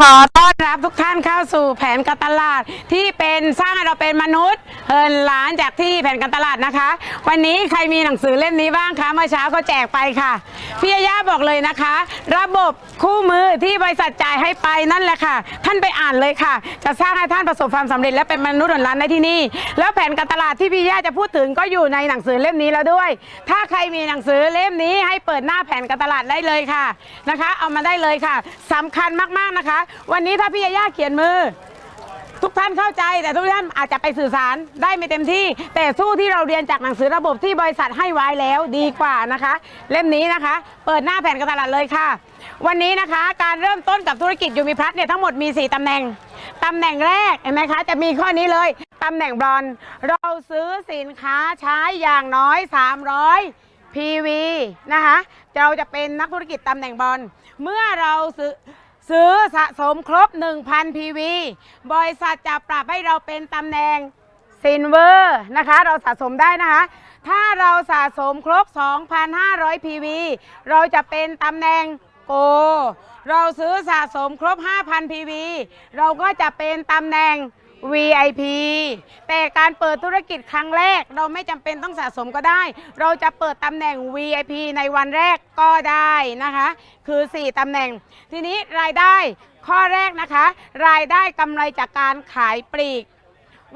ขอต้อนรับทุกท่านเข้าสู่แผนการตลาดที่เป็นสร้างให้เราเป็นมนุษย์เฮินล้านจากที่แผนการตลาดนะคะ วันนี้ใครมีหนังสือเล่มนี้บ้างคะเมื่อเช้าก็แจกไปค่ะพี่ย่าบอกเลยนะคะ ระบบคู่มือที่บริษัทจ่ายให้ไปนั่นแหละค่ะ ท่านไปอ่านเลยค่ะ จะสร้างให้ท่านประสบความสำเร็จและเป็นมนุษย์เฮินล้านได้ที่นี่ แล้วแผนการตลาดที่พี่ย่าจะพูดถึงก็อยู่ในหนังสือเล่มนี้แล้วด้วย ถ้าใครมีหนังสือเล่มนี้ให้เปิดหน้าแผนการตลาดได้เลยค่ะนะคะ เอามาได้เลยค่ะสำคัญมากๆนะคะ วันนี้ถ้าพี่ยาย่าเขียนมือ ทุกท่านเข้าใจแต่ทุกท่านอาจจะไปสื่อสารได้ไม่เต็มที่ แต่สู้ที่เราเรียนจากหนังสือระบบที่บริษัทให้ไว้แล้วดีกว่านะคะ เล่มนี้นะคะ เปิดหน้าแผ่นกรตลาดเลยค่ะ วันนี้นะคะ การเริ่มต้นกับธุรกิจยูมิพลัสเนี่ยทั้งหมดมี 4ตำแหน่งตำแหน่งแรกเห็นไหมคะ จะมีข้อนี้เลยตำแหน่งบรอนเราซื้อสินค้าใช้อย่างน้อย 300 PV นะคะ เราจะเป็นนักธุรกิจตำแหน่งบอล เมื่อเราซื้อ ซื้อสะสมครบ 1,000 PV บริษัทจะปรับให้เราเป็นตำแหน่งซินเวอร์นะคะ เราสะสมได้นะคะ ถ้าเราสะสมครบ 2,500 PV เราจะเป็นตำแหน่งโก เราซื้อสะสมครบ 5,000 PV เราก็จะเป็นตำแหน่ง VIP แต่การเปิดธุรกิจครั้งแรก เราไม่จำเป็นต้องสะสมก็ได้ เราจะเปิดตำแหน่ง VIP ในวันแรกก็ได้นะคะ คือ 4ตำแหน่ง ทีนี้รายได้ข้อแรกนะคะ รายได้กำไรจากการขายปลีก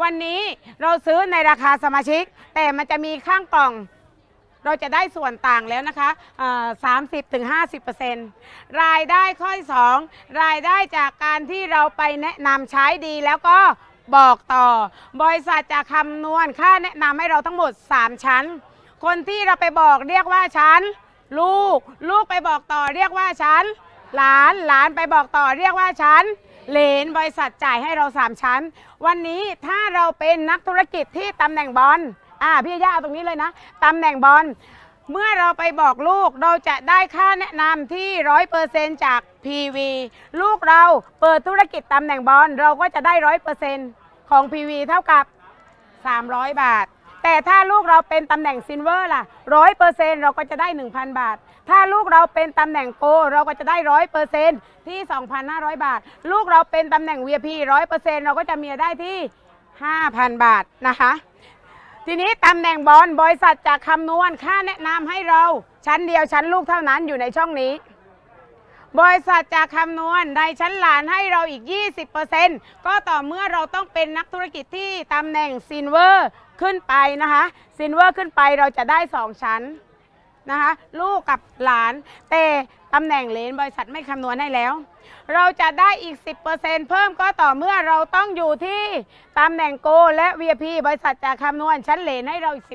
วันนี้เราซื้อในราคาสมาชิก แต่มันจะมีข้างกล่องเราจะได้ส่วนต่างแล้วนะคะสามสิบถึงห้าสิบเปอร์เซ็นต์รายได้ข้อที่สองรายได้จากการที่เราไปแนะนำใช้ดีแล้วก็ บอกต่อ บริษัทจะคำนวณค่าแนะนำให้เราทั้งหมด 3 ชั้น คนที่เราไปบอกเรียกว่าชั้น ลูก ลูกไปบอกต่อเรียกว่าชั้น หลานหลานไปบอกต่อเรียกว่าชั้นเหลนบริษัทจ่ายให้เรา 3 ชั้น วันนี้ถ้าเราเป็นนักธุรกิจที่ตำแหน่งบอลอ่าพี่ย่าเอาตรงนี้เลยนะตำแหน่งบอลเมื่อเราไปบอกลูกเราจะได้ค่าแนะนำที่ร้อยเปอร์เซนจาก PV ลูกเราเปิดธุรกิจตำแหน่งบอลเราก็จะได้ร้อยเปอร์เซน ของ PV เท่ากับ 300 บาท แต่ถ้าลูกเราเป็นตำแหน่งซินเวอร์ล่ะร้อยเปอร์เซนเราก็จะได้ 1,000 บาท ถ้าลูกเราเป็นตำแหน่งโกเราก็จะได้ร้อยเปอร์เซนที่ 2,500 บาท ลูกเราเป็นตำแหน่ง VIP ร้อยเปอร์เซนเราก็จะมีได้ที่ 5,000 บาทนะคะ ทีนี้ตำแหน่งบอลบริษัทจะคำนวณค่าแนะนำให้เราชั้นเดียวชั้นลูกเท่านั้นอยู่ในช่องนี้ บริษัทจะคำนวณในชั้นหลานให้เราอีก 20%ก็ต่อเมื่อเราต้องเป็นนักธุรกิจที่ตำแหน่งซินเวอร์ขึ้นไปนะคะซินเวอร์ขึ้นไปเราจะได้ 2 ชั้นนะคะลูกกับหลาน แต่ตำแหน่งเลนบริษัทไม่คำนวณให้แล้ว เราจะได้อีก 10%เพิ่มก็ต่อเมื่อเราต้องอยู่ที่ตำแหน่งโกและ VIP บริษัทจะคำนวณชั้นเลนให้เราอีก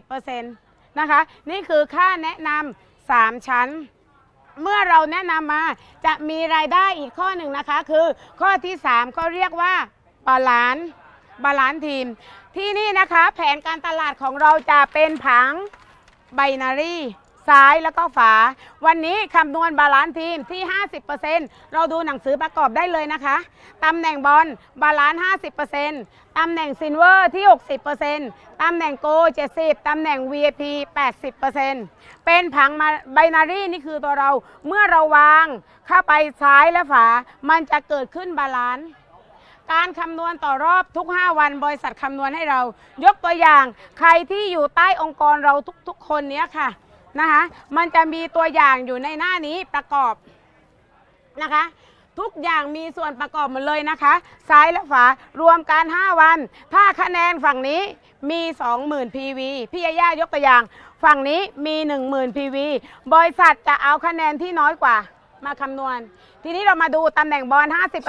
10%นะคะ นี่คือค่าแนะนำ3ชั้น เมื่อเราแนะนำมาจะมีรายได้อีกข้อหนึ่งนะคะ คือข้อที่3ก็เรียกว่าบาลานซ์บาลานซ์ทีม ที่นี่นะคะ แผนการตลาดของเราจะเป็นผังไบนารี ซ้ายแล้วก็ฝา วันนี้คำนวณบาลานซ์ทีมที่ 50%เราดูหนังสือประกอบได้เลยนะคะ ตำแหน่งบอลบาลานซ์50%ตำแหน่งซินเวอร์ที่ 60%ตำแหน่งโก 70 ตำแหน่ง VIP 80%เป็นผังมาไบนารีนี่คือตัวเรา เมื่อเราวางเข้าไปซ้ายและฝา มันจะเกิดขึ้นบาลานซ์การคำนวณต่อรอบทุก 5 วันบริษัทคำนวณให้เรา ยกตัวอย่าง ใครที่อยู่ใต้องค์กรเราทุกๆ คนเนี้ยค่ะ นะคะ มันจะมีตัวอย่างอยู่ในหน้านี้ประกอบนะคะ ทุกอย่างมีส่วนประกอบหมดเลยนะคะ ซ้ายและฝารวมกัน 5 วัน ถ้าคะแนนฝั่งนี้มี 20,000 PV พี่ยาย่ายกตัวอย่าง ฝั่งนี้มี 10,000 PV บริษัทจะเอาคะแนนที่น้อยกว่ามาคำนวณ ทีนี้เรามาดูตำแหน่งบอล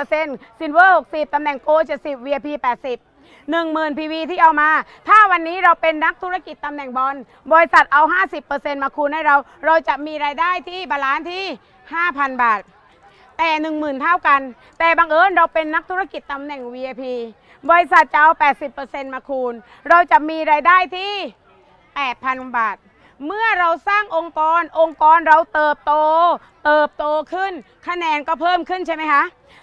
50%ซินเวอร์ 60 ตำแหน่งโก70 VIP 80 10,000 PV ที่เอามา ถ้าวันนี้เราเป็นนักธุรกิจตำแหน่งบอลบริษัทเอา 50%มาคูณให้เรา เราจะมีรายได้ที่บาลานซ์ที่ 5,000 บาท แต่ 10,000 เท่ากัน แต่บังเอิญเราเป็นนักธุรกิจตำแหน่ง VIP บริษัทจะเอา 80%มาคูณ เราจะมีรายได้ที่ 8,000 บาทเมื่อเราสร้างองค์กรองค์กรเราเติบโต เติบโตขึ้น คะแนนก็เพิ่มขึ้นใช่ไหมคะ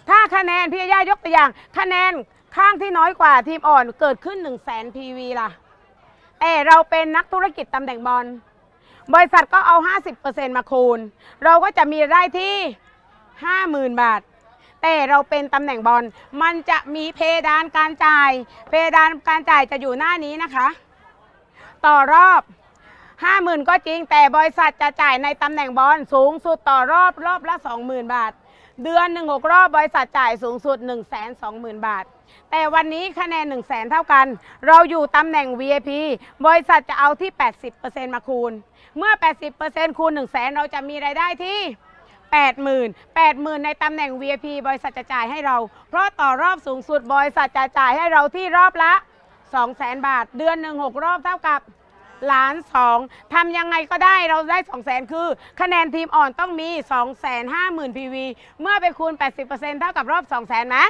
ถ้าคะแนนพี่ย่ายกตัวอย่าง คะแนน ข้างที่น้อยกว่าทีมอ่อนเกิดขึ้น 1 0 0 0 0แสน PV ล่ะแต่เราเป็นนักธุรกิจตำแหน่งบอล บริษัทก็เอา 50%มาคูณ เราก็จะมีรายได้ที่ 50,000 บาท แต่เราเป็นตำแหน่งบอล มันจะมีเพดานการจ่าย เพดานการจ่ายจะอยู่หน้านี้นะคะ ต่อรอบ 50,000 ก็จริง แต่บริษัทจะจ่ายในตำแหน่งบอลสูงสุดต่อรอบรอบละ 20,000 บาท เดือนหนึ่งหกรอบบริษัทจ่ายสูงสุด 1 2 0 0 0 0 บาท แต่วันนี้คะแนน 1 0 0 0 0แเท่ากัน เราอยู่ตำแหน่ง VIP บริษัทจะเอาที่ 80%มาคูณ เมื่อ 80%คูณ 1 0 0 0 0แเราจะมีรายได้ที่ 80,000 80,000 ในตำแหน่ง VIP บริษัทจะจ่ายให้เรา เพราะต่อรอบสูงสุดบริษัทจะจ่ายให้เราที่รอบละ 200,000 บาท เดือนหนึ่งหกรอบเท่ากับ ล้านสองทำยังไงก็ได้เราได้2 0 0 0 0 0 คือ คะแนนทีมอ่อนต้องมี 2 5 0 0 0 0 PV เมื่อไปคูณ 80%เท่ากับรอบ 2 0 0 0 0 0นะ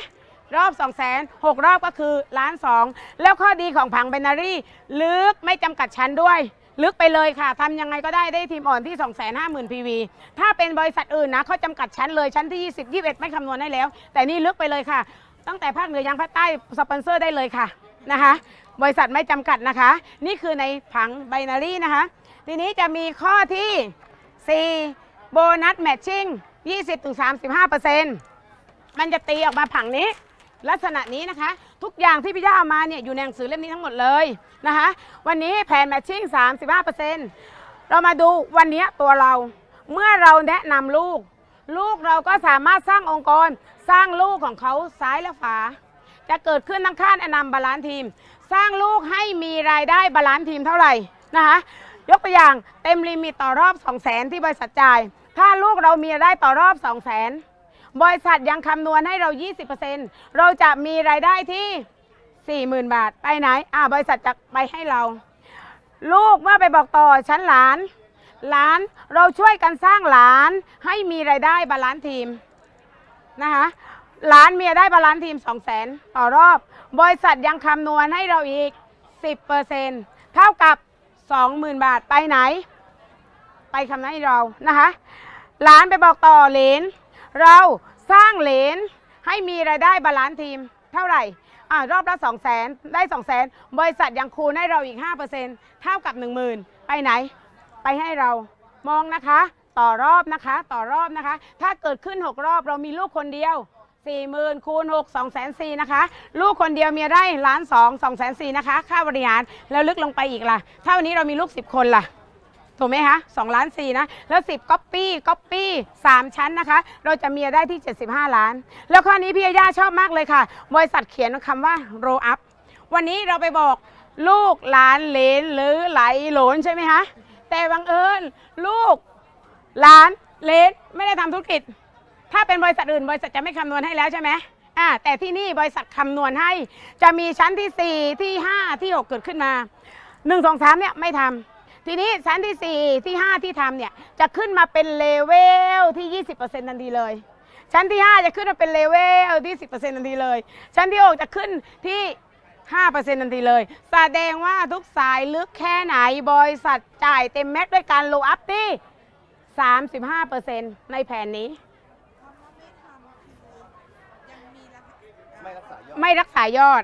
รอบ2 0 0 0 0 0 6 รอบก็คือล้านสองแล้วข้อดีของผังเบนารี่ ลึกไม่จำกัดชั้นด้วย ลึกไปเลยค่ะทำยังไงก็ได้ได้ทีมอ่อนที่ 2 5 0 0 0 0 PV ถ้าเป็นบริษัทอื่นนะเขาจำกัดชั้นเลยชั้นที่ 20 21 ไม่คำนวณให้แล้ว แต่นี่ลึกไปเลยค่ะ ตั้งแต่ภาคเหนือยังภาคใต้สปอนเซอร์ได้เลยค่ะนะคะ บริษัทไม่จำกัดนะคะ นี่คือในผังไบนารีนะคะ ทีนี้จะมีข้อที่ 4 โบนัสแมทชิ่ง20-35%มันจะตีออกมาผังนี้ ลักษณะนี้นะคะ ทุกอย่างที่พี่ย่าเอามาเนี่ยอยู่ในหนังสือเล่มนี้ทั้งหมดเลยนะคะ วันนี้แผนแมทชิ่ง35%เรามาดูวันนี้ตัวเรา เมื่อเราแนะนำลูก ลูกเราก็สามารถสร้างองค์กร สร้างลูกของเขาซ้ายและขวาจะเกิดขึ้นทั้งค่าแนะนำบาลานซ์ทีม สร้างลูกให้มีรายได้บาลานซ์ทีมเท่าไหร่นะคะยกตัวอย่างเต็มลิมิตต่อรอบ 2 0 0 0 0 0ที่บริษัทจ่าย ถ้าลูกเรามีรายได้ต่อรอบ 2 0 0 0 0 0บริษัทยังคำนวณให้เรา 20%เราจะมีรายได้ที่ 40,000 บาท ไปไหน อ่าบริษัทจะไปให้เรา ลูกเมื่อไปบอกต่อชั้นหลาน หลานเราช่วยกันสร้างหลานให้มีรายได้บาลานซ์ทีมนะคะร้านเมียได้บาลานซ์ทีม 2 0 0 0 0 0ต่อรอบ บริษัทยังคำนวณให้เราอีก 10%เท่ากับ 20,000 บาทไปไหน ไปคำนั้นให้เรานะคะร้านไปบอกต่อเหรนเราสร้างเหรนให้มีรายได้บาลานซ์ทีมเท่าไหร่อ่ารอบละ2 0 0 0 0 0ได้2 0 0 0 0 0บริษัทยังคูณให้เราอีก 5%เท่ากับ 10,000 ไปไหน ไปให้เรามองนะคะ ต่อรอบนะคะ ต่อรอบนะคะ ถ้าเกิดขึ้น 6 รอบเรามีลูกคนเดียว 40,000คูณ6 2 4 0 0 0นะคะ ลูกคนเดียวเมียได้ล้าน2 2 4 0 0 0นะคะ ค่าบริหารแล้วลึกลงไปอีกล่ะ ถ้าวันนี้เรามีลูก10คนล่ะ ถูกไหมคะ2ล้าน4นะ แล้ว10ก๊อปปี้ก๊อปปี้3ชั้นนะคะ เราจะมีได้ที่ 75 ล้าน แล้วข้อนี้พี่ย่าชอบมากเลยค่ะ บริษัทเขียนคำว่า roll up วันนี้เราไปบอกลูกหลานเลนหรือไหลหลนใช่ไหมคะแต่บังเอิญลูกหลานเลนไม่ได้ทำธุรกิจ ถ้าเป็นบริษัทอื่น บริษัทจะไม่คำนวณให้แล้วใช่ไหมอ่าแต่ที่นี่บริษัทคำนวณให้ จะมีชั้นที่ 4 ที่ 5 ที่ 6 เกิดขึ้นมา1 2 3เนี่ยไม่ทำทีนี้ชั้นที่ 4 ที่ 5 ที่ทำเนี่ยจะขึ้นมาเป็นเลเวลที่ 20%ทันทีเลย ชั้นที่ 5 จะขึ้นมาเป็นเลเวลที่ 10%ทันทีเลย ชั้นที่ 6 จะขึ้นที่5%ทันทีเลย แสดงว่าทุกสายลึกแค่ไหนบริษัทจ่ายเต็มแม็กซ์ด้วยการโลอัพที่ 35%ในแผนนี้ ไม่รักษายอด ไม่รักษายอด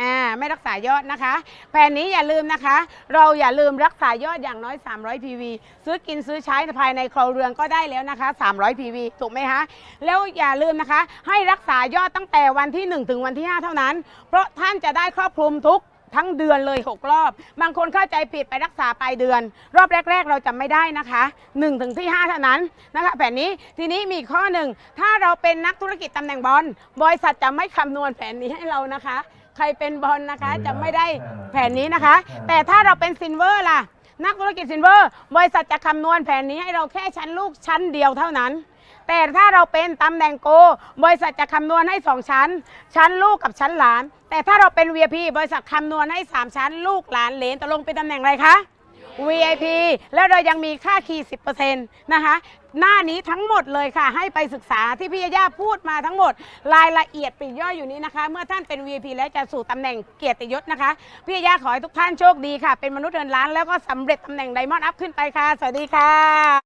อ่า ไม่รักษายอดนะคะ แผนนี้อย่าลืมนะคะ เราอย่าลืมรักษายอดอย่างน้อย 300 PV ซื้อกินซื้อใช้ภายในครัวเรือนก็ได้แล้วนะคะ 300 PV ถูกไหมคะ แล้วอย่าลืมนะคะ ให้รักษายอดตั้งแต่วันที่ 1 ถึงวันที่ 5 เท่านั้น เพราะท่านจะได้ครอบคลุมทุก ทั้งเดือนเลย 6 รอบ บางคนเข้าใจผิดไปรักษาปลายเดือน รอบแรก ๆ เราจะไม่ได้นะคะ1ถึงที่5เท่านั้นนะคะแผนนี้ทีนี้มีอีกข้อหนึ่งถ้าเราเป็นนักธุรกิจตำแหน่งบอลบริษัทจะไม่คำนวณแผนนี้ให้เรานะคะ ใครเป็นบอลนะคะจะไม่ได้แผนนี้นะคะ แต่ถ้าเราเป็นซินเวอร์ล่ะนักธุรกิจซินเวอร์บริษัทจะคำนวณแผนนี้ให้เราแค่ชั้นลูกชั้นเดียวเท่านั้น แต่ถ้าเราเป็นตำแหน่งโก บริษัทจะคำนวณให้ 2 ชั้น ชั้นลูกกับชั้นหลาน แต่ถ้าเราเป็น VIP บริษัทคำนวณให้ 3 ชั้น ลูกหลานเหลนตกลงเป็นตำแหน่งอะไรคะ VIP แล้วเรายังมีค่าคีย์10%นะคะ หน้านี้ทั้งหมดเลยค่ะ ให้ไปศึกษาที่พี่ย่าพูดมาทั้งหมด รายละเอียดปลีกย่อยอยู่นี้นะคะ เมื่อท่านเป็น VIP และจะสู่ตำแหน่งเกียรติยศนะคะ พี่ย่าขอให้ทุกท่านโชคดีค่ะ เป็นมนุษย์เดินล้านแล้วก็สำเร็จตำแหน่งไดมอนด์อัพขึ้นไปค่ะ สวัสดีค่ะ